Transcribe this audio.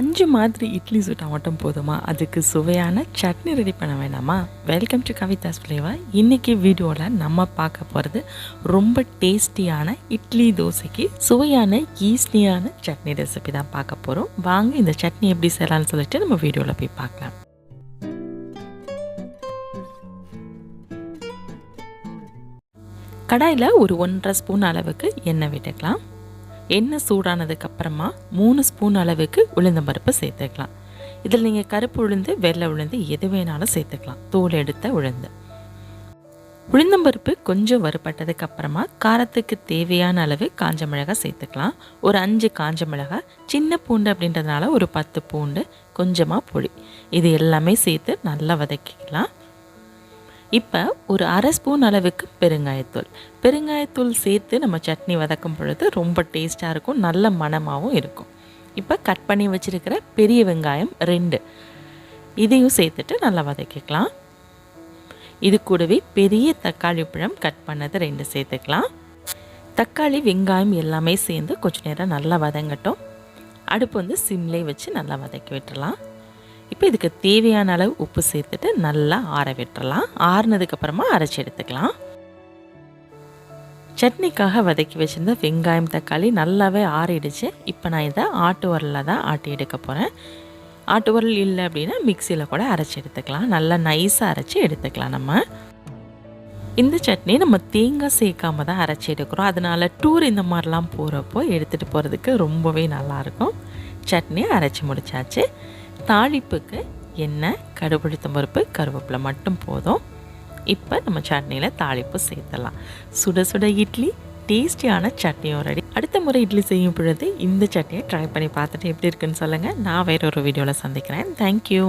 பஞ்சு மாதிரி இட்லி சுட்டா மட்டும் போதுமா? அதுக்கு சுவையான சட்னி ரெடி பண்ண வேணாமா? வெல்கம் டு கவிதாஸ் ஃப்ளேவர் இன்றைக்கி வீடியோவில் நம்ம பார்க்க போகிறது ரொம்ப டேஸ்டியான இட்லி தோசைக்கு சுவையான ஈஸியான சட்னி ரெசிபி தான் பார்க்க போகிறோம் வாங்க இந்த சட்னி எப்படி செய்யலாம்னு சொல்லிட்டு நம்ம வீடியோவில் போய் பார்க்கலாம். கடாயில் ஒரு ஒன்றரை ஸ்பூன் அளவுக்கு எண்ணெய் விட்டுக்கலாம். எண்ணெய் சூடானதுக்கு அப்புறமா மூணு ஸ்பூன் அளவுக்கு உளுந்தம்பருப்பு சேர்த்துக்கலாம். இதில் நீங்கள் கருப்பு உளுந்து வெள்ளை உளுந்து எது வேணாலும் சேர்த்துக்கலாம். தோல் எடுத்த உளுந்து. உளுந்தம்பருப்பு கொஞ்சம் வறுபட்டதுக்கு அப்புறமா காரத்துக்கு தேவையான அளவு காஞ்ச மிளகாய் சேர்த்துக்கலாம். ஒரு அஞ்சு காஞ்ச மிளகாய் சின்ன பூண்டு அப்படின்றதுனால ஒரு பத்து பூண்டு கொஞ்சமாக புளி. இது எல்லாமே சேர்த்து நல்லா வதக்கிக்கலாம். இப்போ ஒரு அரை ஸ்பூன் அளவுக்கு பெருங்காயத்தூள். பெருங்காயத்தூள் சேர்த்து நம்ம சட்னி வதக்கும் பொழுது ரொம்ப டேஸ்ட்டாக இருக்கும் நல்ல மணமாகவும் இருக்கும். இப்போ கட் பண்ணி வச்சுருக்கிற பெரிய வெங்காயம் ரெண்டு. இதையும் சேர்த்துட்டு நல்லா வதக்கிக்கலாம். இது கூடவே பெரிய தக்காளி பழம் கட் பண்ணது ரெண்டு சேர்த்துக்கலாம். தக்காளி வெங்காயம் எல்லாமே சேர்ந்து கொஞ்சம் நேரம் நல்லா வதங்கட்டும். அடுப்பு வந்து சிம்லே வச்சு நல்லா வதக்கி விட்டுடலாம் இப்போ இதுக்கு தேவையான அளவு உப்பு சேர்த்துட்டு நல்லா ஆற விட்டுறலாம். ஆறுனதுக்கப்புறமா அரைச்சி எடுத்துக்கலாம். சட்னிக்காக வதக்கி வச்சுருந்த வெங்காயம் தக்காளி நல்லாவே ஆறிடுச்சு. இப்போ நான் இதை ஆட்டு உரலில் தான் ஆட்டி எடுக்க போகிறேன் ஆட்டு உரல் இல்லை அப்படின்னா மிக்சியில் கூட அரைச்சி எடுத்துக்கலாம். நல்லா நைஸாக அரைச்சி எடுத்துக்கலாம் நம்ம. இந்த சட்னி நம்ம தேங்காய் சேர்க்காம தான் அரைச்சி எடுக்கிறோம். அதனால் டூர் இந்த மாதிரிலாம் போகிறப்போ எடுத்துகிட்டு போகிறதுக்கு ரொம்பவே நல்லாயிருக்கும் சட்னி அரைச்சி முடிச்சாச்சு. தாளிப்புக்கு எண்ணெய் கடுபுழுத்தம் பருப்பு கருவேப்பிலை மட்டும் போதும். இப்போ நம்ம சட்னியில் தாளிப்பு சேர்த்தலாம் சுட சுட இட்லி டேஸ்டியான சட்னியும் ரெடி. அடுத்த முறை இட்லி செய்யும் பொழுது இந்த சட்னியை ட்ரை பண்ணி பார்த்துட்டு எப்படி இருக்குன்னு சொல்லுங்கள் நான் வேற ஒரு வீடியோவில் சந்திக்கிறேன். தேங்க்யூ